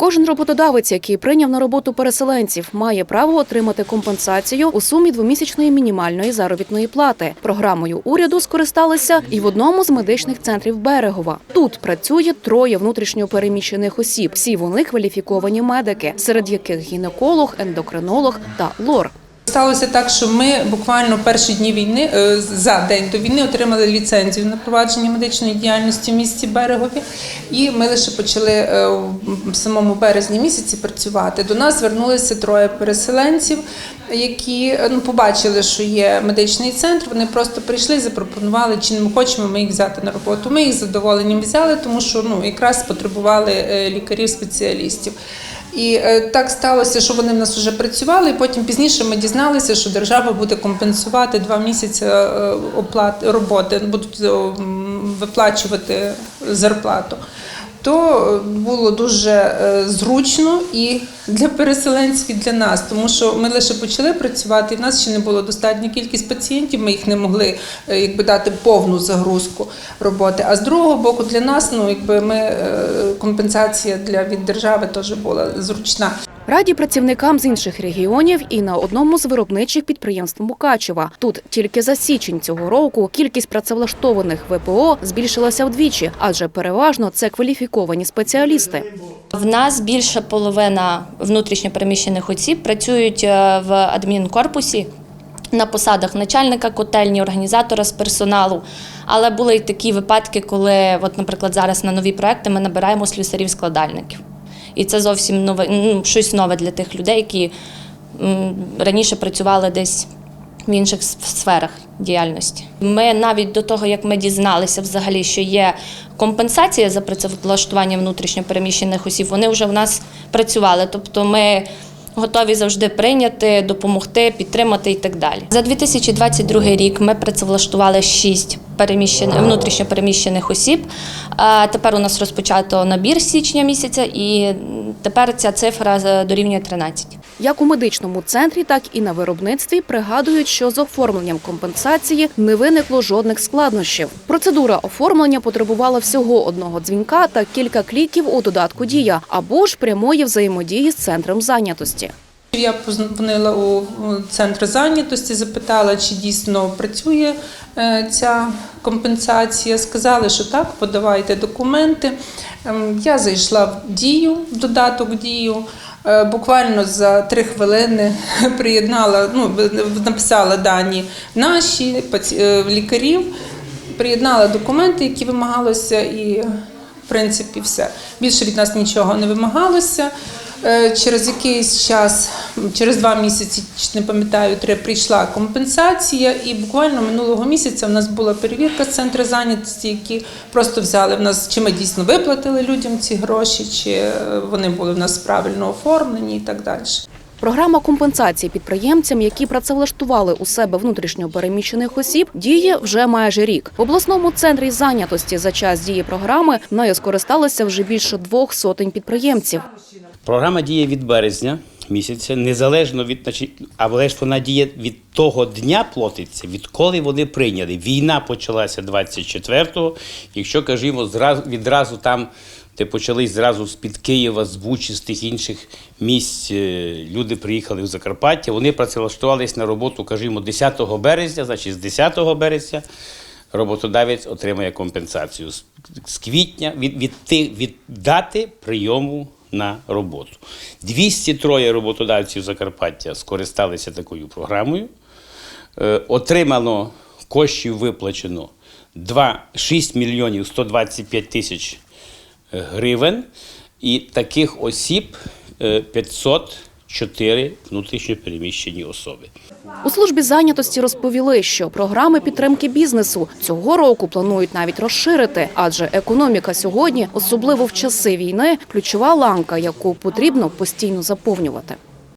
Кожен роботодавець, який прийняв на роботу переселенців, має право отримати компенсацію у сумі двомісячної мінімальної заробітної плати. Програмою уряду скористалися і в одному з медичних центрів Берегова. Тут працює троє внутрішньо переміщених осіб. Всі вони кваліфіковані медики, серед яких гінеколог, ендокринолог та лор. Сталося так, що ми буквально перші дні війни е, за день до війни отримали ліцензію на провадження медичної діяльності в місті Берегові, і ми лише почали е, в самому березні місяці працювати. До нас звернулися троє переселенців, які е, ну, побачили, що є медичний центр. Вони просто прийшли запропонували, чи ми хочемо ми їх взяти на роботу. Ми їх задоволенням взяли, тому що ну якраз потребували лікарів-спеціалістів. І е, так сталося, що вони в нас вже працювали. і Потім пізніше ми дізналися, що держава буде компенсувати два місяці е, оплат роботи, будуть е, виплачувати зарплату. То е, було дуже е, зручно і для переселенців, і для нас, тому що ми лише почали працювати, і в нас ще не було достатня кількість пацієнтів. Ми їх не могли е, якби дати повну загрузку роботи. А з другого боку, для нас ну якби ми компенсація для від держави теж була зручна. Раді працівникам з інших регіонів і на одному з виробничих підприємств Мукачева. Тут тільки за січень цього року кількість працевлаштованих ВПО збільшилася вдвічі, адже переважно це кваліфіковані спеціалісти. В нас більше половина внутрішньопереміщених осіб працюють е, в адмінкорпусі на посадах начальника котельні, організатора з персоналу. Але були й такі випадки, коли, от, наприклад, зараз на нові проекти ми набираємо слюсарів-складальників. І це зовсім нове, ну, щось нове для тих людей, які раніше працювали десь в інших сферах діяльності. Ми навіть до того, як ми дізналися взагалі, що є компенсація за працевлаштування внутрішньопереміщених осіб, вони вже в нас працювали. Тобто ми готові завжди прийняти, допомогти, підтримати і так далі. За 2022 рік ми працевлаштували 6 переміщених внутрішньопереміщених осіб. Тепер у нас розпочато набір з січня місяця, і тепер ця цифра е, дорівнює 13. Як у медичному центрі, так і на виробництві пригадують, що з оформленням компенсації не виникло жодних складнощів. Процедура оформлення потребувала всього одного дзвінка та кілька кліків у додатку Дія або ж прямої взаємодії з центром зайнятості. Я позвонила у центр зайнятості, запитала, чи дійсно працює е, ця компенсація. Сказали, що так, подавайте документи. Ем, Я зайшла в дію, в додаток дію. Е, Буквально за три хвилини приєднала, ну, написала дані наші е, лікарів, приєднала документи, які вимагалося, і в принципі все. Більше від нас нічого не вимагалося. Е, Через якийсь час, через два місяці, не пам'ятаю, три прийшла компенсація, і буквально минулого місяця в нас була перевірка з центру зайнятості, які просто взяли в нас, чи ми дійсно виплатили людям ці гроші, чи е, вони були в нас правильно оформлені і так далі. Програма компенсації підприємцям, які працевлаштували у себе внутрішньо переміщених осіб, діє вже майже рік. В обласному центрі зайнятості за час дії програми нею скористалися вже більше двох сотень підприємців. Програма діє від березня місяця, незалежно від але ж вона діє від того дня платиться, відколи вони прийняли. Війна почалася 24-го. Якщо кажімо, зразу відразу там, де почались зразу з-під Києва, з Бучі, з тих інших місць, е, люди приїхали в Закарпаття. Вони працевлаштувались на роботу, кажімо, 10 березня, значить з 10 березня. Роботодавець отримає компенсацію з, з квітня від, від, від дати прийому на роботу. 203 роботодавців Закарпаття скористалися такою програмою. Е, отримано коштів виплачено 2, 6 мільйонів 125 тисяч гривень, і таких осіб е, 500 чотири внутрішньо внутрішньопереміщені особи. У службі зайнятості розповіли, що програми підтримки бізнесу цього року планують навіть розширити, адже економіка сьогодні, особливо в часи війни, ключова ланка, яку потрібно постійно заповнювати.